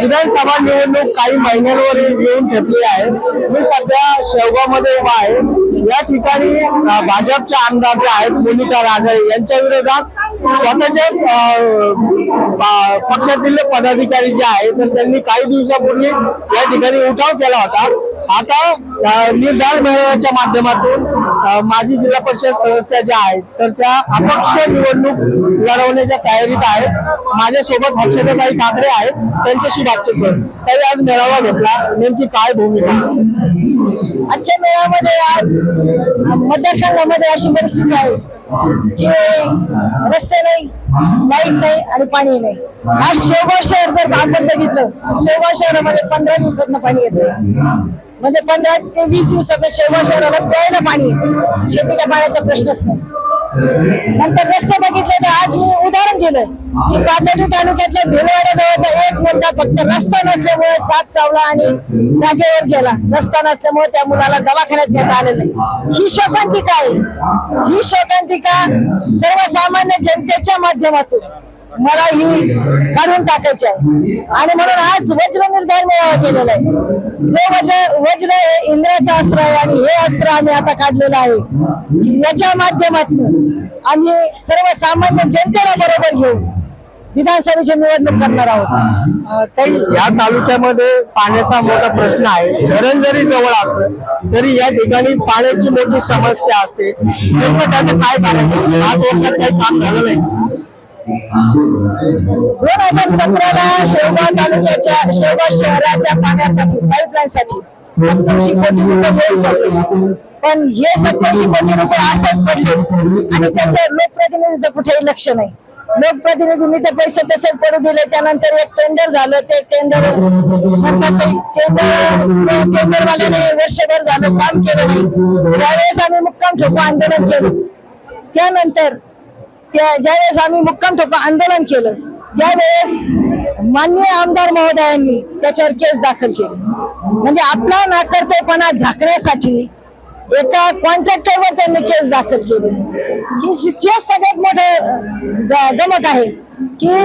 विधानसभा निवडणूक काही महिन्यांवर येऊन ठेपली आहे. मी सध्या शेवगावमध्ये उभा आहे. या ठिकाणी भाजपच्या भाजपचे आमदार जे आहेत मोनिका राजळे यांच्या विरोधात स्वतःच्याच पक्षातील पदाधिकारी जे आहेत तर त्यांनी काही दिवसापूर्वी या ठिकाणी उठाव केला होता. आता मी निर्धार मेळाव्याच्या माध्यमातून माझी माजी जिल्हा परिषद सदस्य ज्या आहेत तर त्या अपक्ष निवडणूक लढवण्याच्या तयारीत आहेत. माझ्यासोबत हर्षदाताई ठाकरे आहेत त्यांच्याशी बातचीत करू. काही आज मेळावा घेतला. नेमकी काय भूमिका? आजच्या मेळामध्ये आज मतदारसंघामध्ये अशी परिस्थिती आहे की रस्ते नाही लाइट नाही आणि पाणी नाही. आज शेवगाव शहर जर आपण बघितलं तर शेवगाव शहरामध्ये पंधरा दिवसात पाणी येतं म्हणजे पंधरा ते वीस दिवसात शेवगाव शहराला प्यायला पाणी आहे शेतीच्या पाण्याचा प्रश्नच नाही. नंतर रस्ते बघितले तर आज मी दिलं की पाथर्डी तालुक्यातल्या भिलवाड्या जवळचा एक मुलगा फक्त रस्ता नसल्यामुळे साप चावला आणि जागेवर गेला. रस्ता नसल्यामुळे त्या मुलाला दवाखान्यात नेता आलेलं नाही. ही शोकांतिका आहे. ही शोकांतिका सर्वसामान्य जनतेच्या माध्यमातून मला ही काढून टाकायची आहे. आणि म्हणून आज वज्र निर्धार मेळावा केलेला आहे. जो म्हणजे वज्र हे इंद्राचं अस्त्र आहे आणि हे अस्त्र आम्ही आता काढलेलं आहे. याच्या माध्यमातून आम्ही सर्वसामान्य जनतेला बरोबर घेऊन विधानसभेची निवडणूक करणार आहोत. ताई या तालुक्यामध्ये पाण्याचा मोठा प्रश्न आहे. धरण जरी जवळ असलं तरी या ठिकाणी पाण्याची मोठी समस्या असते. त्याचं काय कारण पाच वर्षात काही काम झालं नाही. दोन हजार सतराला शेवगाव तालुक्याच्या शेवगाव शहराच्या पाण्यासाठी पाईपलाईन साठी सत्याऐंशी कोटी रुपये पडले. पण हे सत्याऐंशी कोटी रुपये असंच पडले आणि त्याच्यावर लोकप्रतिनिधीचं कुठेही लक्ष नाही. लोकप्रतिनिधींनी ते पैसे तसेच पडू दिले. त्यानंतर एक टेंडर झालं. ते टेंडर नंतर ते टेंडर टेंडरवाल्याने वर्षभर झालं. काम केलं नाही. त्यावेळेस आम्ही मुक्काम ठोको आंदोलन केलं. त्यानंतर त्या ज्यावेळेस आम्ही मुक्काम ठोको आंदोलन केलं त्यावेळेस माननीय आमदार महोदयांनी त्याच्यावर केस दाखल केली. म्हणजे आपला नाकर्तेपणा झाकण्यासाठी एका कॉन्ट्रॅक्टरवर त्यांनी केस दाखल केली. ही सगळ्यात मोठं ग- गमक आहे. की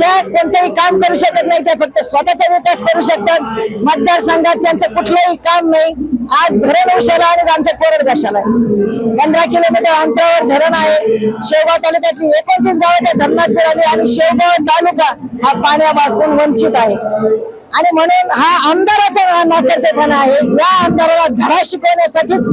त्या कोणतंही काम करू शकत नाही त्या फक्त स्वतःचा विकास करू शकतात. मतदारसंघात त्यांचं कुठलंही काम नाही. आज धरण उशाला आणि आमच्या कोरड घशाला आहे. पंधरा किलोमीटर अंतरावर धरण आहे. शेवगाव तालुक्यातली एकोणतीस गावं त्या धरणात मिळाली आणि शेवगाव तालुका हा पाण्यापासून वंचित आहे. आणि म्हणून हा आमदाराचा ना- नाकर्तेपणा आहे. या आमदाराला धडा शिकवण्यासाठीच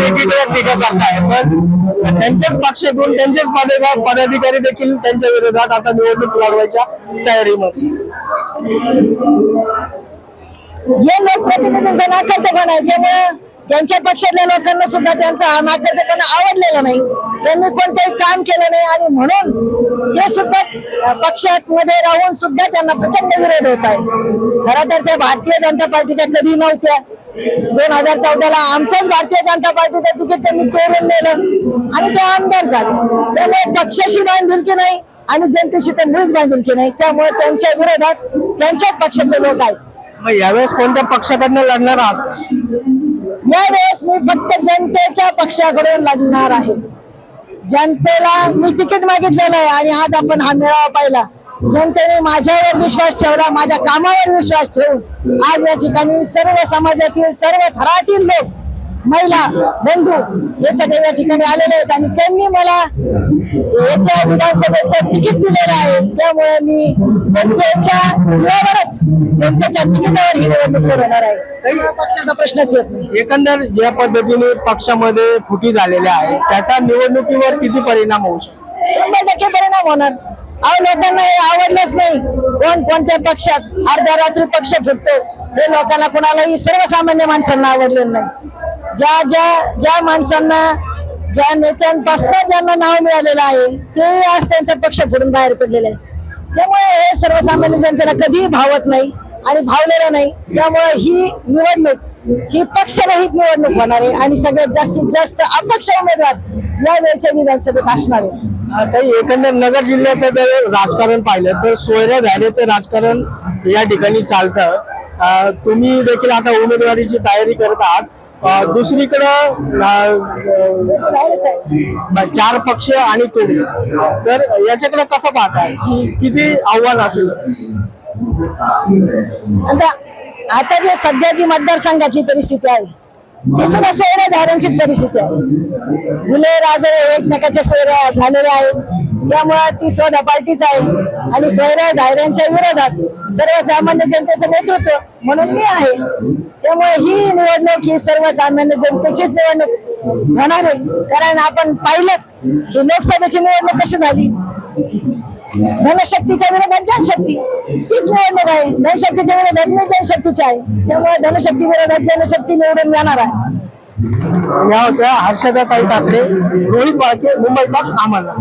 एकीकडे टीका करताय पण त्यांच्याच पक्षातून त्यांचेच पदाधिकारी पदाधिकारी देखील त्यांच्या विरोधात आता निवडणूक लढवायच्या तयारीमध्ये. हे लोकप्रतिनिधींचा नाकर्तेपणा आहे. त्यामुळे त्यांच्या पक्षातल्या लोकांना सुद्धा त्यांचा हा नाकर्तेपणा आवडलेला नाही. त्यांनी कोणतंही काम केलं नाही आणि म्हणून ते सुद्धा पक्षात मध्ये राहून सुद्धा त्यांना प्रचंड विरोध होत आहे. खरं तर त्या भारतीय जनता पार्टीच्या कधी नव्हत्या. दोन हजार चौदाला आमचंच भारतीय जनता पार्टीचं तिकीट त्यांनी चोरून नेलं आणि ते आमदार झाले. त्यामुळे पक्षाशी बांधिलकी नाही आणि जनतेशी तर मुळीच बांधिलकी नाही त्यामुळे त्यांच्या विरोधात त्यांच्याच पक्षातले लोक आहेत. मग यावेळेस कोणत्या पक्षाकडनं लढणार आहात? यावेळेस मी फक्त जनतेच्या पक्षाकडून लढणार आहे. जनतेला मी तिकीट मागितलेलं आहे आणि आज आपण हा मेळावा पाहिला. जनतेने माझ्यावर विश्वास ठेवला माझ्या कामावर विश्वास ठेवून. आज या ठिकाणी सर्व समाजातील सर्व थरातील लोक महिला बंधू हे सगळे या ठिकाणी आलेले आहेत आणि त्यांनी मला येत्या विधानसभेचं तिकीट दिलेलं आहे. त्यामुळे मी जनतेच्या जीवावरच जनतेच्या तिकिटावर ही निवडणूक लढवणार आहे. पक्षाचा प्रश्नच येत नाही. एकंदर ज्या पद्धतीने पक्षामध्ये फुटी झालेल्या आहेत त्याचा निवडणुकीवर किती परिणाम होऊ शकतो? शंभर टक्के परिणाम होणार. अहो लोकांना हे आवडलंच नाही. कोण कोणत्या पक्षात अर्ध्या रात्री पक्ष फुटतो हे लोकांना कोणालाही सर्वसामान्य माणसांना आवडलेलं नाही. ज्या ज्या ज्या माणसांना ज्या नेत्यांपासून ज्यांना नाव मिळालेलं आहे ते आज त्यांचा पक्ष फुटून बाहेर पडलेले आहे. त्यामुळे हे सर्वसामान्य जनतेला कधीही भावत नाही आणि भावलेलं नाही. त्यामुळे ही निवडणूक ही पक्षरहित निवडणूक होणार आहे आणि सगळ्यात जास्तीत जास्त अपक्ष उमेदवार या वेळच्या विधानसभेत असणार आहे आता एकंदर नगर जिल्ह्याचं जर राजकारण पाहिलं तर सोयऱ्या धारेचं राजकारण या ठिकाणी चालतं. अं, तुम्ही देखील आता उमेदवारीची तयारी करत आहात. दुसरीकडं आहे चार पक्ष आणि तुम्ही. तर याच्याकडे कसं पाहताय? की किती आव्हान असेल? आता आता जे सध्या जी मतदारसंघातली परिस्थिती आहे ती सुद्धा सोयरेधाऱ्यांचीच परिस्थिती आहे. गुले राजळे एकमेकाच्या सोयऱ्या झालेल्या आहेत. त्यामुळे ती स्वतः पार्टीच आहे आणि सोयऱ्या धायऱ्यांच्या विरोधात सर्वसामान्य जनतेचं नेतृत्व म्हणून मी आहे. त्यामुळे ही निवडणूक ही सर्वसामान्य जनतेचीच निवडणूक होणार. आहे कारण आपण पाहिलं की लोकसभेची निवडणूक कशी झाली? धनशक्तीच्या विरोधात जनशक्ती. तीच निवडणूक आहे. धनशक्तीच्या विरोधात मी जनशक्तीची आहे. त्यामुळे धनशक्ती विरोधात जनशक्ती निवडून येणार आहे. या होत्या हर्षदाताई ठाकरे रोहित वाळके मुंबईचा आम्हाला.